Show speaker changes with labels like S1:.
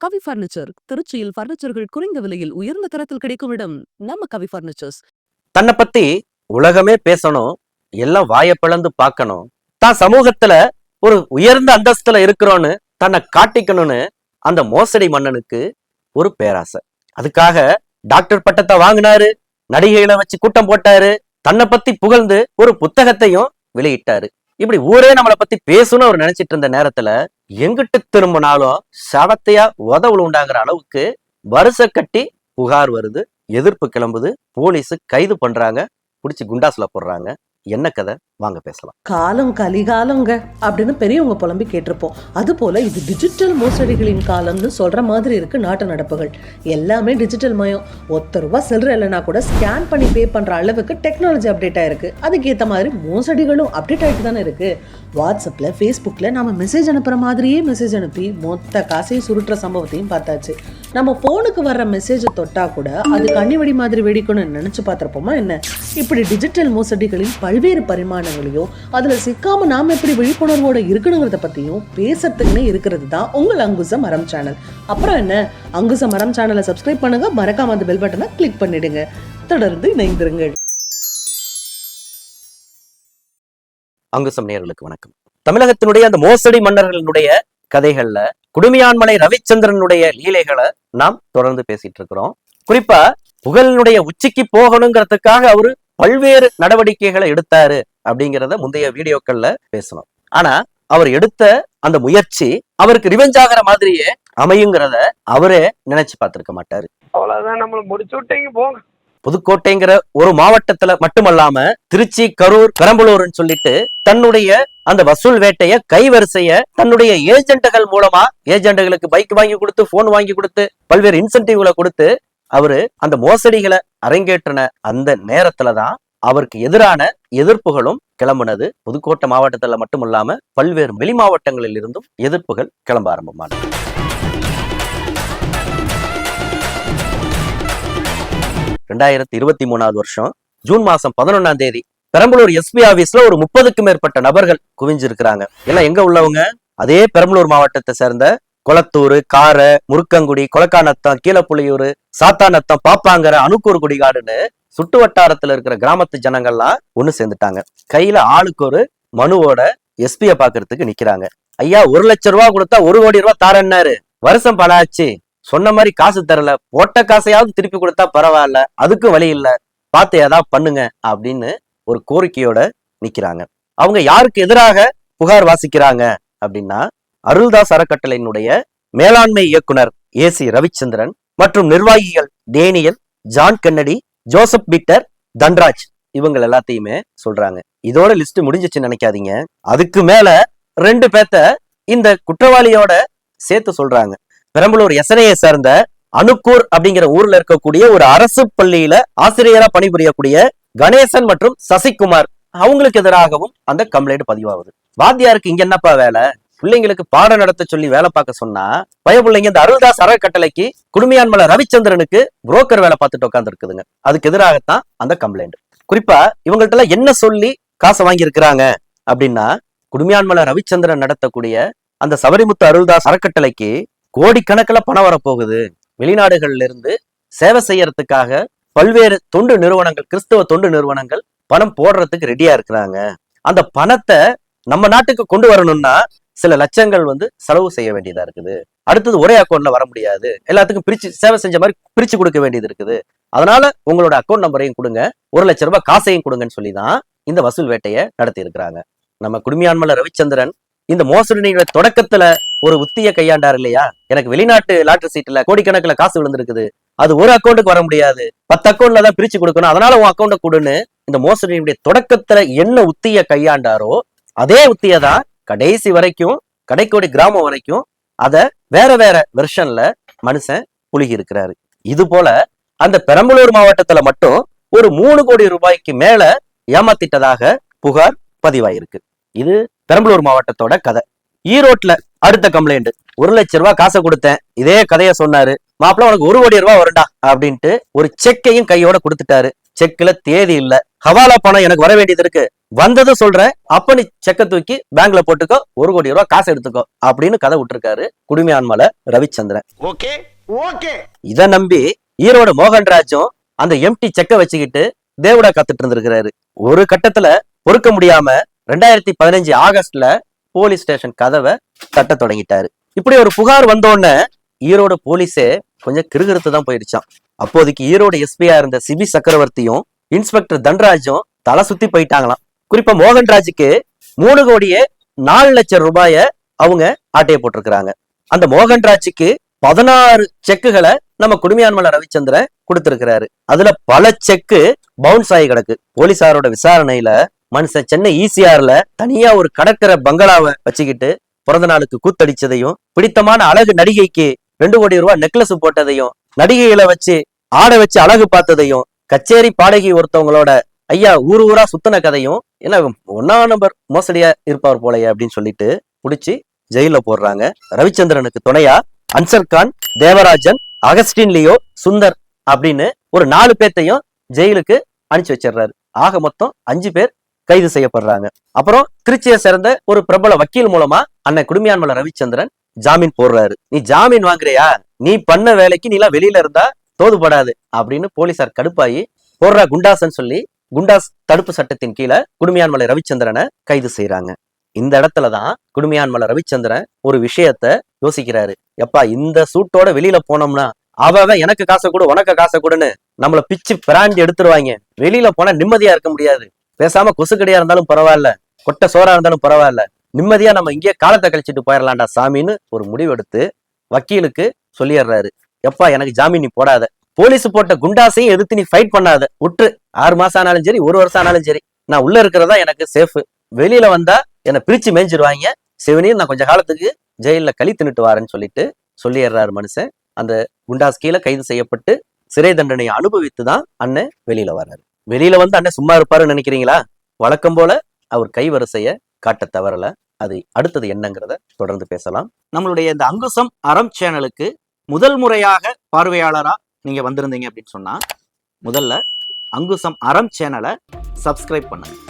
S1: கவி furniture திருச்சியில் பர்னிச்சர்கள் குறைந்த விலையில் உயர்ந்த தரத்தில் கிடைக்கும் இடம் நம்ம கவி பர்னிச்சர்ஸ்
S2: தன்னை பத்தி உலகமே பேசணும் எல்லாம் வாய பிளந்து பார்க்கணும். தான் சமூகத்துல ஒரு உயர்ந்த அந்தஸ்துல இருக்கிறோன்னு தன்னை காட்டிக்கணும்னு அந்த மோசடி மன்னனுக்கு ஒரு பேராசை. அதுக்காக டாக்டர் பட்டத்தை வாங்கினாரு நடிகைகளை வச்சு கூட்டம் போட்டாரு தன்னை பத்தி புகழ்ந்து ஒரு புத்தகத்தையும் வெளியிட்டாரு. இப்படி ஊரே நம்மளை பத்தி பேசணும்னு அவர் நினைச்சிட்டு இருந்த நேரத்துல எங்கிட்டு திரும்பினாலும் சடத்தையா உதவுல உண்டாங்கிற அளவுக்கு வருஷ கட்டி புகார் வருது எதிர்ப்பு கிளம்புது போலீஸு கைது பண்றாங்க புடிச்சு குண்டாஸ்ல போடுறாங்க. என்ன கதை? வாங்க பேசலாம்.
S3: காலம் கலிகாலங்க அப்படின்னு பெரியவங்க புலம்பி கேட்டிருப்போம். அது போல இது டிஜிட்டல் மோசடிகளின் காலம்னு சொல்ற மாதிரி இருக்கு நாட்டு நடப்புகள். எல்லாமே டிஜிட்டல் மயம். ஒத்த ரூபா சில்லற இல்லைனா கூட ஸ்கேன் பண்ணி பே பண்ற அளவுக்கு டெக்னாலஜி அப்டேட் ஆயிருக்கு. அதுக்கேற்ற மாதிரி மோசடிகளும் அப்டேட் ஆகிட்டு தானே இருக்கு. வாட்ஸ்அப்ல ஃபேஸ்புக்ல நம்ம மெசேஜ் அனுப்புற மாதிரியே மெசேஜ் அனுப்பி மொத்த காசையும் சுருட்டுற சம்பவத்தையும் பார்த்தாச்சு. நம்ம போனுக்கு வர்ற மெசேஜை தொட்டா கூட அது கண்ணி வெடி மாதிரி வெடிக்கணும்னு நினைச்சு பார்த்துருப்போமா என்ன? இப்படி டிஜிட்டல் மோசடிகளின் பல்வேறு பரிமாணங்களையும் அதில் சிக்காமல் நாம் எப்படி விழிப்புணர்வோடு இருக்கணுங்கிறத பற்றியும் பேசுறதுக்குன்னு இருக்கிறது தான் உங்கள் அங்குச மரம் சேனல் அப்புறம் என்ன? அங்குச மரம் சேனலை சப்ஸ்கிரைப் பண்ணுங்கள் மறக்காம அந்த பெல் பட்டனை கிளிக் பண்ணிடுங்க. தொடர்ந்து இணைந்திருங்கள்.
S2: அங்குசம் நேர்களுக்கு வணக்கம். தமிழகத்தினுடைய அந்த மோசடி மன்னர்களுடைய கதைகள்ல குடுமியான்மலை ரவிச்சந்திரனுடைய லீலைகளை நாம் தொடர்ந்து பேசிட்டு இருக்கிறோம். குறிப்பா புகழினுடைய உச்சிக்கு போகணுங்கிறதுக்காக அவரு பல்வேறு நடவடிக்கைகளை எடுத்தாரு. அப்படிங்கிறத முந்தைய வீடியோக்கள்ல பேசணும் ஆனா அவர் எடுத்த அந்த முயற்சி அவருக்கு ரிவெஞ்ச் ஆகிற மாதிரியே அமையுங்கிறத அவரே நினைச்சு பார்த்திருக்க மாட்டாரு.
S4: அவ்வளவுதான் நம்மள முடிச்சு விட்டீங்க போங்க.
S2: புதுக்கோட்டைங்கிற ஒரு மாவட்டத்துல மட்டுமல்லாம திருச்சி கரூர் பெரம்பலூர்னு சொல்லிட்டு தன்னுடைய அந்த வசூல் வேட்டைய கைவரிசைய தன்னுடைய ஏஜென்ட்டுகள் மூலமா ஏஜென்ட்டுகளுக்கு பைக் வாங்கி கொடுத்து போன் வாங்கி கொடுத்து பல்வேறு இன்சென்டிவ்களை கொடுத்து அவரு அந்த மோசடிகளை அரங்கேற்றின அந்த நேரத்துலதான் அவருக்கு எதிரான எதிர்ப்புகளும் கிளம்புனது புதுக்கோட்டை மாவட்டத்தில் மட்டும் இல்லாம பல்வேறு வெளி மாவட்டங்களில் இருந்தும் எதிர்ப்புகள் கிளம்ப ஆரம்பமானது. ரெண்டாயிரத்தி இருபத்தி மூணாவது வருஷம் ஜூன் மாசம் பதினொன்னாம் தேதி பெரம்பலூர் எஸ்பி ஆபீஸ்ல ஒரு முப்பதுக்கும் மேற்பட்ட நபர்கள் குவிஞ்சிருக்கிறாங்க. எல்லாம் எங்க உள்ளவங்க? அதே பெரம்பலூர் மாவட்டத்தை சேர்ந்த கொளத்தூர் கார முருக்கங்குடி கொலக்காநத்தம் கீழப்புலியூர் சாத்தாநத்தம் பாப்பாங்கிற அணுக்கூர் குடிகாடுன்னு சுட்டு வட்டாரத்துல இருக்கிற கிராமத்து ஜனங்கள்லாம் ஒண்ணு சேர்ந்துட்டாங்க. கையில ஆளுக்கு ஒரு மனுவோட எஸ்பிய பாக்குறதுக்கு நிக்கிறாங்க. ஐயா ஒரு லட்சம் ரூபா கொடுத்தா ஒரு கோடி ரூபா தாரன்னாரு. வருஷம் பல ஆச்சு. சொன்ன மாதிரி காசு தரல. போட்ட காசையாவது திருப்பி கொடுத்தா பரவாயில்ல. அதுக்கும் வழி இல்ல. பார்த்து ஏதாவது பண்ணுங்க அப்படின்னு ஒரு கோரிக்கையோட நிக்கிறாங்க. அவங்க யாருக்கு எதிராக புகார் வாசிக்கிறாங்க அப்படின்னா அருள்தாஸ் அறக்கட்டளையினுடைய மேலாண்மை இயக்குனர் ஏ சி ரவிச்சந்திரன் மற்றும் நிர்வாகிகள் Daniel John Kennedy Joseph Peter Dhanraj. இவங்க எல்லாத்தையுமே சொல்றாங்க. இதோட லிஸ்ட் முடிஞ்சிச்சுன்னு நினைக்காதீங்க. அதுக்கு மேல ரெண்டு பேத்த இந்த குற்றவாளியோட சேர்த்து சொல்றாங்க. பெரம்பலூர் எசனையை சேர்ந்த அணுக்கூர் அப்படிங்கிற ஊர்ல இருக்கக்கூடிய ஒரு அரசு பள்ளியில ஆசிரியரா பணிபுரியக்கூடிய கணேசன் மற்றும் சசிகுமார் அவங்களுக்கு எதிராகவும் அந்த கம்ப்ளைண்ட் பதிவாகுது. வாத்தியாருக்கு இங்க என்னப்பா வேலை? பிள்ளைங்களுக்கு பாடம் நடத்த சொல்லி வேலை பார்க்க சொன்னா பய பிள்ளைங்க இந்த அருள்தாஸ் அறக்கட்டளைக்கு குடுமையான்மலை ரவிச்சந்திரனுக்கு புரோக்கர் வேலை பார்த்துட்டு உட்கார்ந்து இருக்குதுங்க அதுக்கு எதிராகத்தான் அந்த கம்ப்ளைண்ட் குறிப்பா இவங்கள்ட்ட எல்லாம் என்ன சொல்லி காசை வாங்கி இருக்கிறாங்க அப்படின்னா குடுமையான்மலை ரவிச்சந்திரன் நடத்தக்கூடிய அந்த சபரிமுத்து அருள்தாஸ் அறக்கட்டளைக்கு கோடிக்கணக்கில் பணம் வரப்போகுது. வெளிநாடுகள்ல இருந்து சேவை செய்யறதுக்காக பல்வேறு தொண்டு நிறுவனங்கள் கிறிஸ்தவ தொண்டு நிறுவனங்கள் பணம் போடுறதுக்கு ரெடியா இருக்கிறாங்க. அந்த பணத்தை நம்ம நாட்டுக்கு கொண்டு வரணும்னா சில லட்சங்கள் வந்து செலவு செய்ய வேண்டியதா இருக்குது. அடுத்தது ஒரே அக்கௌண்ட்ல வர முடியாது. எல்லாத்துக்கும் பிரிச்சு சேவை செஞ்ச மாதிரி பிரிச்சு கொடுக்க வேண்டியது இருக்குது. அதனால உங்களோட அக்கௌண்ட் நம்பரையும் கொடுங்க. ஒரு லட்ச ரூபாய் காசையும் கொடுங்கன்னு சொல்லி தான் இந்த வசூல் வேட்டையை நடத்தி இருக்கிறாங்க நம்ம குடுமியான்மலை ரவிச்சந்திரன் இந்த மோசடியோட தொடக்கத்துல ஒரு உத்திய கையாண்டார் இல்லையா? எனக்கு வெளிநாட்டு லாட்டரி சீட்டுல கோடிக்கணக்கில் காசு விழுந்திருக்குது. அது ஒரு அக்கௌண்ட்டுக்கு வர முடியாது. பத்து அக்கௌண்ட்ல தான் பிரிச்சு கொடுக்கணும். அதனால உன் அக்கௌண்ட்டை கொடுன்னு இந்த மோசடியினுடைய தொடக்கத்துல என்ன உத்திய கையாண்டாரோ அதே உத்திய தான் கடைசி வரைக்கும் கடைக்கோடி கிராமம் வரைக்கும் அத வேற வேற வெர்ஷன்ல மனுஷன் புழுகி இருக்கிறாரு. இது போல அந்த பெரம்பலூர் மாவட்டத்துல மட்டும் ஒரு மூணு கோடி ரூபாய்க்கு மேல ஏமாத்திட்டதாக புகார் பதிவாயிருக்கு. இது பெரம்பலூர் மாவட்டத்தோட கதை. ஈரோட்ல அடுத்த கம்ப்ளைண்ட் ஒரு லட்ச ரூபாய் காசை கொடுத்தேன். இதே கதைய சொன்னாரு. மாப்பிள்ள உனக்கு ஒரு கோடி ரூபாய் வருண்டா அப்படின்ட்டு ஒரு செக்கையும் கையோட கொடுத்துட்டாரு. செக்ல தேதி இல்ல. ஹவாலா பணம் எனக்கு வர வேண்டியது இருக்கு. வந்ததும் சொல்றேன். அப்ப நீ செக்க தூக்கி பேங்க்ல போட்டுக்கோ. ஒரு கோடி ரூபாய் காசு எடுத்துக்கோ. அப்படின்னு கதை விட்டுருக்காரு குடுமையான்மலை ரவிச்சந்திரன்.
S5: ஓகே? ஓகே.
S2: இத நம்பி ஈரோடு மோகன்ராஜும் அந்த எம்டி செக்க வச்சுக்கிட்டு தேவடா காத்துட்டு இருந்திருக்கிறாரு. ஒரு கட்டத்துல பொறுக்க முடியாம ரெண்டாயிரத்தி பதினஞ்சு ஆகஸ்ட்ல போலீஸ் ஸ்டேஷன் கதவை தட்ட தொடங்கிட்டாரு. இப்படி ஒரு புகார் வந்தோடனே ஈரோடு போலீஸே கொஞ்சம் கிருகிருத்து தான் போயிடுச்சான் அப்போதைக்கு ஈரோடு எஸ்பியா இருந்த சிபி சக்கரவர்த்தியும் இன்ஸ்பெக்டர் தன்ராஜும் தலை சுத்தி போயிட்டாங்களாம். குறிப்பா மோகன்ராஜுக்கு மூணு கோடியே நாலு லட்சம் ரூபாய அவங்க ஆட்டைய போட்டிருக்கிறாங்க. அந்த மோகன்ராஜுக்கு பதினாறு செக்குகளை நம்ம குடுமையான்மலை ரவிச்சந்திரன் கொடுத்திருக்கிறாரு. அதுல பல செக்கு பவுன்ஸ் ஆகி கிடக்கு. போலீசாரோட விசாரணையில மனுஷன் சென்னை ஈசிஆர்ல தனியா ஒரு கடற்கரை பங்களாவை வச்சுக்கிட்டு பிறந்த நாளுக்கு கூத்தடிச்சதையும் பிடித்தமான அழகு நடிகைக்கு ரெண்டு கோடி ரூபாய் நெக்லஸ் போட்டதையும் நடிகைகளை வச்சு ஆட வச்சு அழகு பார்த்ததையும் கச்சேரி பாடகி ஒருத்தவங்களோட ஐயா ஊர் ஊரா சுத்தின கதையும் என்ன ஒன்னா நம்பர் மோசடியா இருப்பார் போலயே அப்படின்னு சொல்லிட்டு புடிச்சு ஜெயில போடுறாங்க. ரவிச்சந்திரனுக்கு துணையா அன்சர் கான் தேவராஜன் அகஸ்டின் லியோ சுந்தர் அப்படின்னு ஒரு நாலு பேர்த்தையும் ஜெயிலுக்கு அனுப்பிச்சு வச்சிடுறாரு. ஆக மொத்தம் அஞ்சு பேர் கைது செய்யப்படுறாங்க. அப்புறம் திருச்சியை சேர்ந்த ஒரு பிரபல வக்கீல் மூலமா அண்ணன் குடுமியான்மலை ரவிச்சந்திரன் ஜாமீன் போடுறாரு. நீ ஜாமீன் வாங்குறியா? நீ பண்ண வேலைக்கு நீ எல்லாம் வெளியில இருந்தா தோதுபடாது அப்படின்னு போலீசார் கடுப்பாயி போடுற குண்டாசன் சொல்லி குண்டாஸ் தடுப்பு சட்டத்தின் கீழே குடுமையான்மலை ரவிச்சந்திரனை கைது செய்யறாங்க இந்த இடத்துல தான் குடுமையான்மலை ரவிச்சந்திரன் ஒரு விஷயத்த யோசிக்கிறாரு. எப்பா இந்த சூட்டோட வெளியில போனோம்னா அவன் அவன் எனக்கு காசை கொடு உனக்கு காசை கொடுன்னு நம்மள பிச்சு பிராண்டி எடுத்துருவாங்க. வெளியில போனா நிம்மதியா இருக்க முடியாது. பேசாம கொசுக்கடியா இருந்தாலும் பரவாயில்ல கொட்டை சோறா இருந்தாலும் பரவாயில்ல. நிம்மதியா நம்ம இங்கேயே காலத்தை கழிச்சிட்டு போயிடலாம்டா சாமின்னு ஒரு முடிவெடுத்து வக்கீலுக்கு சொல்லிடுறாரு. எப்பா எனக்கு ஜாமீன் நீ போடாத. போலீஸ் போட்ட குண்டாசையும் எதிர்த்து நீ ஃபைட் பண்ணாத. விட்டு ஆறு மாசம் ஆனாலும் சரி ஒரு வருஷம் ஆனாலும் சரி. நான் உள்ள இருக்கிறதா எனக்கு சேஃபு வெளியில வந்தா என்னை பிரிச்சு மேய்ஞ்சிருவாங்க. சிவனையும் நான் கொஞ்ச காலத்துக்கு ஜெயிலில் களி தின்னுட்டு வாரேன்னு சொல்லிட்டு சொல்லிடுறாரு மனுஷன். அந்த குண்டாஸ் கீழே கைது செய்யப்பட்டு சிறை தண்டனையை அனுபவித்து தான் அண்ணன் வெளியில வர்றாரு. வெளியில வந்து அண்ணன் சும்மா இருப்பாருன்னு நினைக்கிறீங்களா? வழக்கம் போல அவர் கைவரிசைய காட்ட தவறல. அது அடுத்தது என்னங்கிறத தொடர்ந்து பேசலாம். நம்மளுடைய இந்த அங்குசம் அறம் சேனலுக்கு முதல் முறையாக பார்வையாளரா நீங்க வந்திருந்தீங்க அப்படின்னு சொன்னா முதல்ல அங்குசம் அறம் சேனலை சப்ஸ்கிரைப் பண்ணுங்க.